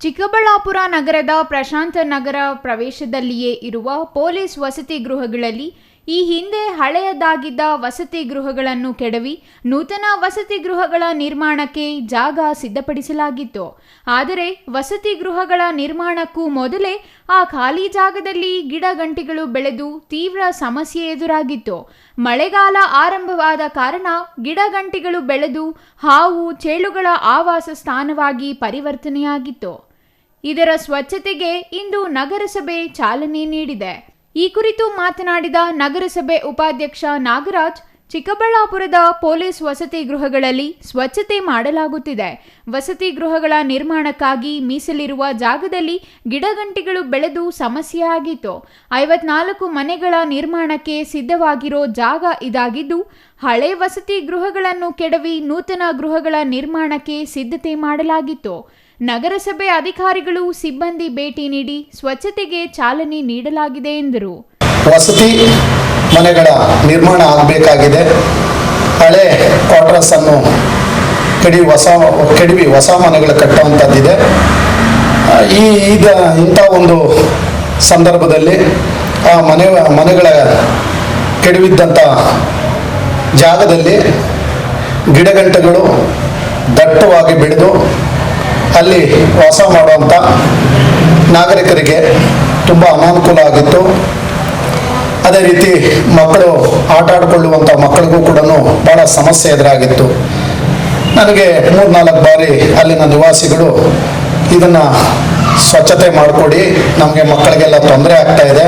ಚಿಕ್ಕಬಳ್ಳಾಪುರ ನಗರದ ಪ್ರಶಾಂತ ನಗರ ಪ್ರವೇಶದಲ್ಲಿಯೇ ಇರುವ ಪೊಲೀಸ್ ವಸತಿ ಗೃಹಗಳಲ್ಲಿ ಈ ಹಿಂದೆ ಹಳೆಯದಾಗಿದ್ದ ವಸತಿ ಗೃಹಗಳನ್ನು ಕೆಡವಿ ನೂತನ ವಸತಿ ಗೃಹಗಳ ನಿರ್ಮಾಣಕ್ಕೆ ಜಾಗ ಸಿದ್ಧಪಡಿಸಲಾಗಿತ್ತು. ಆದರೆ ವಸತಿ ಗೃಹಗಳ ನಿರ್ಮಾಣಕ್ಕೂ ಮೊದಲೇ ಆ ಖಾಲಿ ಜಾಗದಲ್ಲಿ ಗಿಡ ಗಂಟಿಗಳು ಬೆಳೆದು ತೀವ್ರ ಸಮಸ್ಯೆ ಎದುರಾಗಿತ್ತು. ಮಳೆಗಾಲ ಆರಂಭವಾದ ಕಾರಣ ಗಿಡಗಂಟಿಗಳು ಬೆಳೆದು ಹಾವು, ಚೇಳುಗಳ ಆವಾಸ ಸ್ಥಾನವಾಗಿ ಪರಿವರ್ತನೆಯಾಗಿತ್ತು. ಇದರ ಸ್ವಚ್ಛತೆಗೆ ಇಂದು ನಗರಸಭೆ ಚಾಲನೆ ನೀಡಿದೆ. ಈ ಕುರಿತು ಮಾತನಾಡಿದ ನಗರಸಭೆ ಉಪಾಧ್ಯಕ್ಷ ನಾಗರಾಜ್, ಚಿಕ್ಕಬಳ್ಳಾಪುರದ ಪೊಲೀಸ್ ವಸತಿ ಗೃಹಗಳಲ್ಲಿ ಸ್ವಚ್ಛತೆ ಮಾಡಲಾಗುತ್ತಿದೆ. ವಸತಿ ಗೃಹಗಳ ನಿರ್ಮಾಣಕ್ಕಾಗಿ ಮೀಸಲಿರುವ ಜಾಗದಲ್ಲಿ ಗಿಡಗಂಟಿಗಳು ಬೆಳೆದು ಸಮಸ್ಯೆ ಆಗಿತ್ತು. ಐವತ್ನಾಲ್ಕು ಮನೆಗಳ ನಿರ್ಮಾಣಕ್ಕೆ ಸಿದ್ಧವಾಗಿರೋ ಜಾಗ ಇದಾಗಿದ್ದು, ಹಳೆ ವಸತಿ ಗೃಹಗಳನ್ನು ಕೆಡವಿ ನೂತನ ಗೃಹಗಳ ನಿರ್ಮಾಣಕ್ಕೆ ಸಿದ್ಧತೆ ಮಾಡಲಾಗಿತ್ತು. ನಗರಸಭೆ ಅಧಿಕಾರಿಗಳು ಸಿಬ್ಬಂದಿ ಭೇಟಿ ನೀಡಿ ಸ್ವಚ್ಛತೆಗೆ ಚಾಲನೆ ನೀಡಲಾಗಿದೆ ಎಂದರು. ವಸತಿ ಮನೆಗಳ ನಿರ್ಮಾಣ ಆಗಬೇಕಾಗಿದೆ. ಹಳೆ ಕ್ವಾರ್ಟರ್ಸ್ ಅನ್ನು ಕೆಡಿ ಹೊಸ ಕೆಡವಿ ಹೊಸ ಮನೆಗಳು ಕಟ್ಟುವಂಥದ್ದಿದೆ. ಈ, ಈಗ ಇಂಥ ಒಂದು ಸಂದರ್ಭದಲ್ಲಿ ಆ ಮನೆ, ಮನೆಗಳ ಕೆಡವಿದ್ದಂಥ ಜಾಗದಲ್ಲಿ ಗಿಡಗಂಟೆಗಳು ದಟ್ಟವಾಗಿ ಬೆಳೆದು ಅಲ್ಲಿ ವಾಸ ಮಾಡುವಂಥ ನಾಗರಿಕರಿಗೆ ತುಂಬ ಅನಾನುಕೂಲ ಆಗಿತ್ತು. ಅದೇ ರೀತಿ ಮಕ್ಕಳು ಆಟ ಆಡಿಕೊಳ್ಳುವಂಥ ಮಕ್ಕಳಿಗೂ ಕೂಡ ಭಾಳ ಸಮಸ್ಯೆ ಎದುರಾಗಿತ್ತು. ನನಗೆ ಮೂರು ನಾಲ್ಕು ಬಾರಿ ಅಲ್ಲಿನ ನಿವಾಸಿಗಳು ಇದನ್ನು ಸ್ವಚ್ಛತೆ ಮಾಡಿಕೊಡಿ, ನಮಗೆ ಮಕ್ಕಳಿಗೆಲ್ಲ ತೊಂದರೆ ಆಗ್ತಾ ಇದೆ.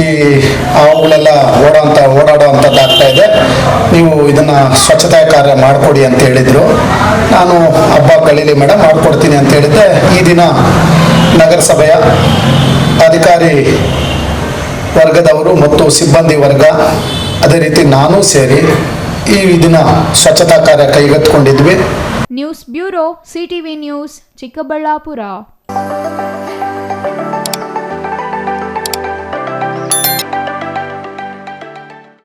ಈ ಅವುಗಳೆಲ್ಲ ಓಡೋಂಥ ಓಡಾಡೋ ಇದೆ. ನೀವು ಇದನ್ನು ಸ್ವಚ್ಛತಾ ಕಾರ್ಯ ಮಾಡಿಕೊಡಿ ಅಂತ ಹೇಳಿದರು. ನಾನು ಹಬ್ಬ ಕಳೀಲಿ ಮೇಡಮ್ ಮಾಡಿಕೊಡ್ತೀನಿ ಅಂತ ಹೇಳಿದ್ದೆ. ಈ ದಿನ ನಗರಸಭೆಯ ಅಧಿಕಾರಿ ವರ್ಗದವರು ಮತ್ತು ಸಿಬ್ಬಂದಿ ವರ್ಗ, ಅದೇ ರೀತಿ ನಾನು ಸೇರಿ ಈ ದಿನ ಸ್ವಚ್ಛತಾ ಕಾರ್ಯ ಕೈಗೆತ್ತಿಕೊಂಡಿದ್ವಿ. News bureau, CTV news, Chikkaballapur.